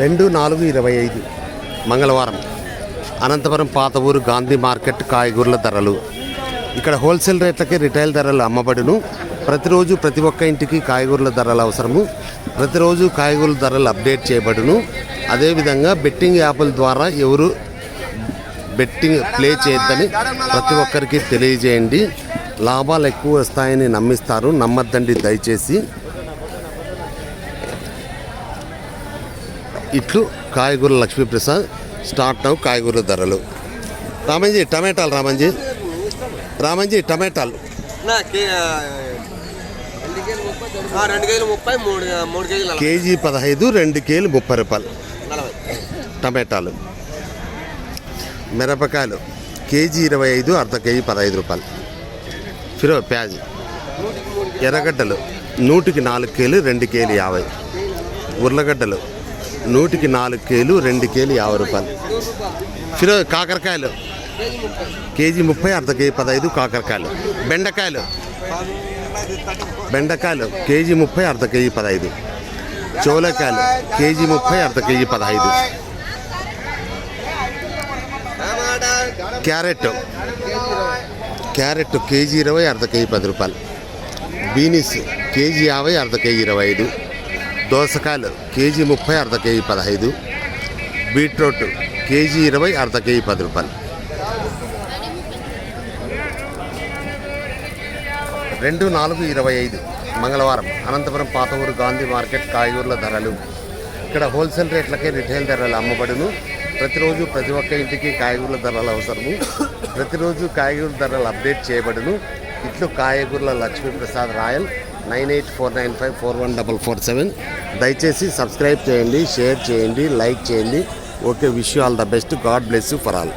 రెండు నాలుగు ఇరవై ఐదు మంగళవారం. అనంతపురం పాత ఊరు గాంధీ మార్కెట్ కాయగూరల ధరలు. ఇక్కడ హోల్సేల్ రేట్లకే రిటైల్ ధరలు అమ్మబడును. ప్రతిరోజు ప్రతి ఒక్క ఇంటికి కాయగూరల ధరలు అవసరము. ప్రతిరోజు కాయగూరల ధరలు అప్డేట్ చేయబడును. అదేవిధంగా బెట్టింగ్ యాప్ల ద్వారా ఎవరు బెట్టింగ్ ప్లే చేయొద్దని ప్రతి ఒక్కరికి తెలియజేయండి. లాభాలు ఎక్కువ వస్తాయని నమ్మిస్తారు. నమ్మద్దండి దయచేసి. ఇట్లు కాయగూర లక్ష్మీప్రసాద్ స్టార్ట్ అవు కాయగూరల ధరలు. రామంజీ టమాటాలు రామంజీ. రామంజీ టమాటాలు. కేజీలు కేజీలు. కేజీ పదహైదు రెండు కేలు ముప్పై రూపాయలు. టమాటాలు. మిరపకాయలు కేజీ ఇరవై ఐదు అర్ధ కేజీ పదహైదు రూపాయలు. ఫిరో ప్యాజ్. ఎర్రగడ్డలు నూటికి నాలుగు కేలు రెండు కేలు యాభై. ఉర్లగడ్డలు నూటికి నాలుగు కేలు రెండు కేలు యాభై రూపాయలు. కిలో కాకరకాయలు. కేజీ ముప్పై అర్ధ కేజీ పదహైదు కాకరకాయలు. బెండకాయలు. బెండకాయలు కేజీ ముప్పై అర్ధ కేజీ పదహైదు. చోలకాయలు కేజీ ముప్పై అర్ధ కేజీ పదహైదు. క్యారెట్. క్యారెట్ కేజీ ఇరవై అర్ధ కేజీ పది రూపాయలు. బీనీస్ కేజీ యాభై అర్ధ కేజీ ఇరవై ఐదు. దోసకాయలు కేజీ ముప్పై అర్ధ కేజీ పదహైదు బీట్రూట్ కేజీ ఇరవై అర్ధ కేజీ పది రూపాయలు. రెండు నాలుగు ఇరవై ఐదు మంగళవారం అనంతపురం పాత ఊరు గాంధీ మార్కెట్ కాయగూరల ధరలు. ఇక్కడ హోల్సేల్ రేట్లకే రిటైల్ ధరలు అమ్మబడును. ప్రతిరోజు ప్రతి ఒక్క ఇంటికి కాయగూరల ధరలు అవసరము. ప్రతిరోజు కాయగూరల ధరలు అప్డేట్ చేయబడును. ఇట్లు కాయగూరల Lakshmiprasad Rayal nine eight four nine five four one double four seven. దయచేసి సబ్స్క్రైబ్ చేయండి షేర్ చేయండి లైక్ చేయండి. Okay wish all the best. God bless you for all.